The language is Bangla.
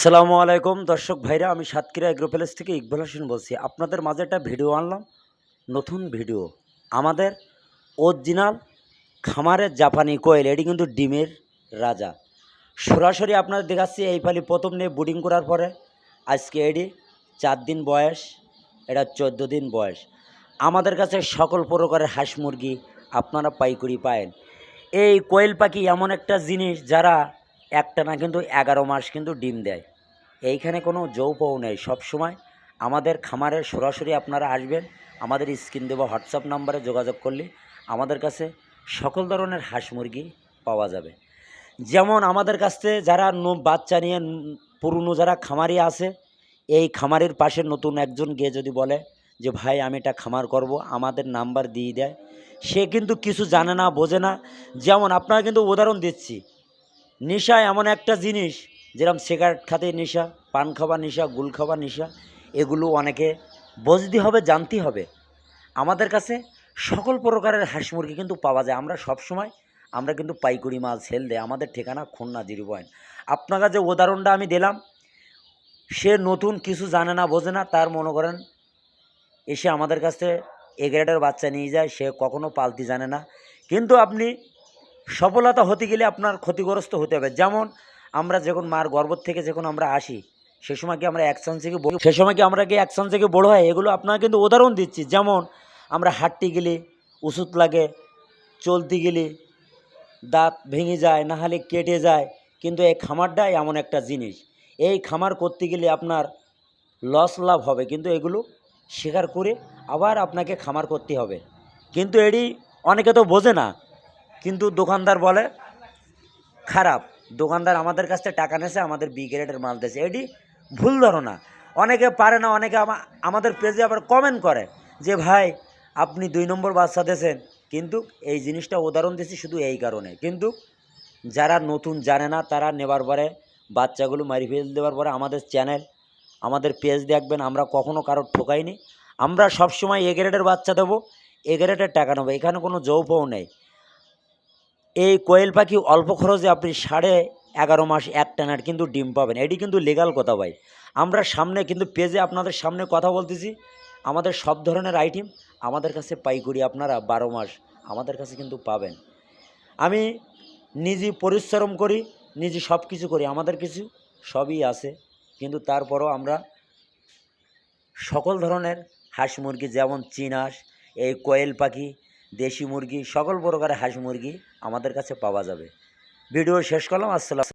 আসসালামু আলাইকুম, দর্শক ভাইরা, আমি সাতক্ষীরা এগ্রো প্যালেস থেকে ইকবাল হোসেন বলছি। আপনাদের মাঝে একটা ভিডিও আনলাম, নতুন ভিডিও। আমাদের অরিজিনাল খামারের জাপানি কোয়েল, এটি কিন্তু ডিমের রাজা। সরাসরি আপনাদের দেখাচ্ছি, এই পালি প্রথম নিয়ে বুডিং করার পরে, আজকে এটি চার দিন বয়স, এটা চোদ্দ দিন বয়স। আমাদের কাছে সকল প্রকারের হাঁস মুরগি আপনারা পাইকুরি পায়েন। এই কোয়েল পাখি এমন একটা জিনিস, যারা একটা না কিন্তু এগারো মাস কিন্তু ডিম দেয়। এইখানে কোনো যৌপও নেই। সবসময় আমাদের খামারে সরাসরি আপনারা আসবেন, আমাদের স্ক্রিন দেওয়া হোয়াটসঅ্যাপ নাম্বারে যোগাযোগ করলে আমাদের কাছে সকল ধরনের হাঁস মুরগি পাওয়া যাবে। যেমন আমাদের কাছ যারা বাচ্চা নিয়ে পুরনো যারা খামারি আছে, এই খামারের পাশে নতুন একজন গিয়ে যদি বলে যে, ভাই, আমি এটা খামার করব আমাদের নাম্বার দিয়ে দেয়। সে কিন্তু কিছু জানে না, বোঝে না। যেমন আপনারা কিন্তু উদাহরণ দিচ্ছি, নেশা এমন একটা জিনিস যেরকম সিগারেট খাতে নেশা, পান খাওয়া নেশা, গুল খাওয়া নেশা, এগুলো অনেকে বুঝতে হবে, জানতে হবে। আমাদের কাছে সকল প্রকারের হাঁস মুরগি কিন্তু পাওয়া যায়। আমরা সব সময় আমরা কিন্তু পাইকুড়ি মাল সেল দেয় আমাদের ঠিকানা খুলনা জিরো পয়েন্ট। আপনারা যে উদাহরণটা আমি দিলাম, সে নতুন কিছু জানে না, বোঝে না, তার মনে করেন, এসে আমাদের কাছে এ গ্রেডের বাচ্চা নিয়ে যায়, সে কখনো পালতি জানে না। কিন্তু আপনি সফলতা হতে গেলে আপনার ক্ষতিগ্রস্ত হতে হবে। যেমন আমরা যখন মার গর্ভ থেকে যখন আমরা আসি, সে সময় কি আমরা অ্যাকশন থেকে সে সময় কি আমরা কি অ্যাকশন থেকে বড় হয়? এগুলো আপনারা কিন্তু উদাহরণ দিচ্ছি। যেমন, আমরা হাঁটতে গেলে ওষুধ লাগে, চলতে গেলে দাঁত ভেঙে যায়, না হলে কেটে যায়। কিন্তু এই খামারটাই এমন একটা জিনিস। এই খামার করতে গেলে আপনার লস লাভ হবে। কিন্তু এগুলো স্বীকার করে আবার আপনাকে খামার করতে হবে। কিন্তু এটি অনেকে তো বোঝে না। কিন্তু দোকানদার বলে, খারাপ। দোকানদার আমাদের কাছ থেকে টাকা নেছে আমাদের বি গ্রেডের মাল দিয়েছে। এটি ভুল ধারণা অনেকে পারে না, অনেকে আমাদের পেজে আবার কমেন্ট করে যে, ভাই, আপনি দুই নম্বর বাচ্চা দিয়েছেন। কিন্তু এই জিনিসটা উদাহরণ দিয়েছি শুধু এই কারণে। কিন্তু যারা নতুন জানে না, তারা নেবার পরে বাচ্চাগুলো মারি ফেল দেওয়ার পরে আমাদের চ্যানেল আমাদের পেজ দেখবেন, আমরা কখনও কারোর ঠকাইনি। আমরা সবসময় এ গ্রেডের বাচ্চা দেবো এ গ্রেডের টাকা নেব। এখানে কোনো যৌপও নেই। এই কোয়েল পাখি অল্প খরচে আপনি সাড়ে এগারো মাস এক টানার কিন্তু ডিম পাবেন। এটি কিন্তু লিগাল কথা ভাই। আমরা সামনে কিন্তু পেজে আপনাদের সামনে কথা বলতেছি। আমাদের সব ধরনের আইটেম আমাদের কাছে পাইকুড়ি আপনারা বারো মাস আমাদের কাছে কিন্তু পাবেন। আমি নিজে পরিশ্রম করি, নিজে সব কিছু করি, আমাদের কিছু সবই আছে। কিন্তু তারপরও আমরা সকল ধরনের হাঁস মুরগি যেমন চীন হাঁস এই কোয়েল পাখি দেশি মুরগি সকল প্রকারের হাঁস মুরগি আমাদের কাছে পাওয়া যাবে। ভিডিও শেষ করলাম আসসালাম।